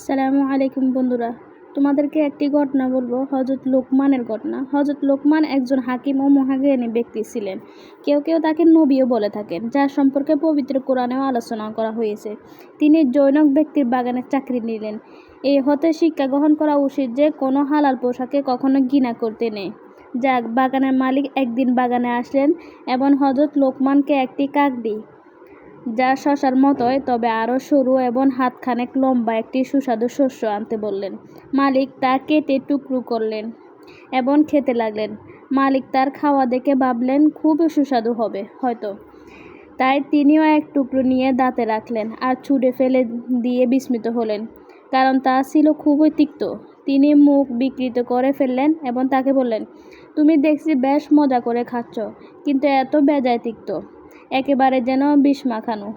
আসসালামু আলাইকুম বন্ধুরা। তোমাদেরকে একটি ঘটনা বলব হজরত লোকমানের ঘটনা। হজরত লোকমান একজন হাকিম ও মহাজ্ঞানী ব্যক্তি ছিলেন। কেউ কেউ তাকে নবীও বলে থাকেন, যার সম্পর্কে পবিত্র কোরআনেও আলোচনা করা হয়েছে। তিনি জৈনক ব্যক্তির বাগানে চাকরি নিলেন। এই হতে শিক্ষা গ্রহণ করা উচিত যে, কোনো হালাল পোশাকে কখনো ঘৃণা করতে নেই। যাক, বাগানের মালিক একদিন বাগানে আসলেন এবং হজরত লোকমানকে একটি কাকডি যা শশার মতোই, তবে আরও সরু এবং হাতখানেক লম্বা একটি সুস্বাদু শস্য আনতে বললেন। মালিক তা কেটে টুকরো করলেন এবং খেতে লাগলেন। মালিক তার খাওয়া দেখে ভাবলেন খুবই সুস্বাদু হবে, হয়তো। তাই তিনিও এক টুকরো নিয়ে দাঁতে রাখলেন আর ছুঁড়ে ফেলে দিয়ে বিস্মিত হলেন, কারণ তা ছিল খুবই তিক্ত। তিনি মুখ বিকৃত করে ফেললেন এবং তাকে বললেন, তুমি দেখছি বেশ মজা করে খাচ্ছ, কিন্তু এত বেজায় তিক্ত। একেবারে যেন বিষ মাখানো।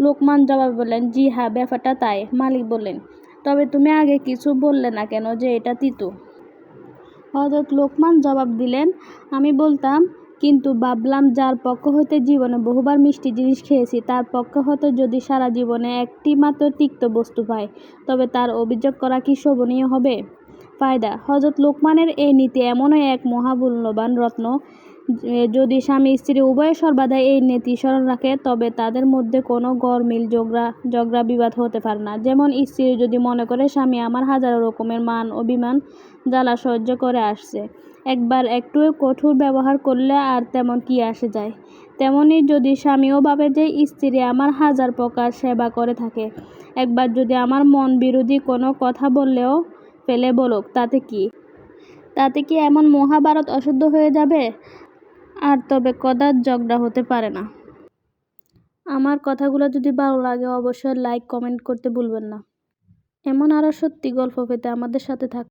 লোকমান জবাব বললেন, জি হ্যাঁ ব্যাপারটা তাই। মালিক বললেন, তবে তুমি আগে কিছু বললে না কেন যে এটা তিতু? হজরত লোকমান জবাব দিলেন, আমি বলতাম, কিন্তু ভাবলাম যার পক্ষ হতে জীবনে বহুবার মিষ্টি জিনিস খেয়েছি, তার পক্ষ হতে যদি সারা জীবনে একটি মাত্র তিক্ত বস্তু পায় তবে তার অভিযোগ করা কি শোভনীয় হবে? ফায়দা হজরত লোকমানের এই নীতি এমনই এক মহামূল্যবান রত্ন যদি স্বামী স্ত্রী উভয় সর্বদা এই নীতি স্মরণ রাখে, তবে তাদের মধ্যে কোনো গরমিল ঝগড়া ঝগড়া বিবাদ হতে পারে না। যেমন স্ত্রী যদি মনে করে, স্বামী আমার হাজারো রকমের মান, অভিমান, জ্বালা সহ্য করে আসছে। একবার একটু কঠোর ব্যবহার করলে আর তেমন কি আসে যায়? তেমনি যদি স্বামীও ভাবে যে স্ত্রী আমার হাজার প্রকার সেবা করে থাকে, একবার যদি আমার মন বিরোধী কোনো কথা বললেও ফেলে বলুক, তাতে কি? তাতে কি এমন মহাভারত অশুদ্ধ হয়ে যাবে? আর তবে কদার ঝগড়া হতে পারে না। আমার কথাগুলো যদি ভালো লাগে, অবশ্যই লাইক কমেন্ট করতে ভুলবেন না। এমন আরও সত্যি গল্প পেতে আমাদের সাথে থাক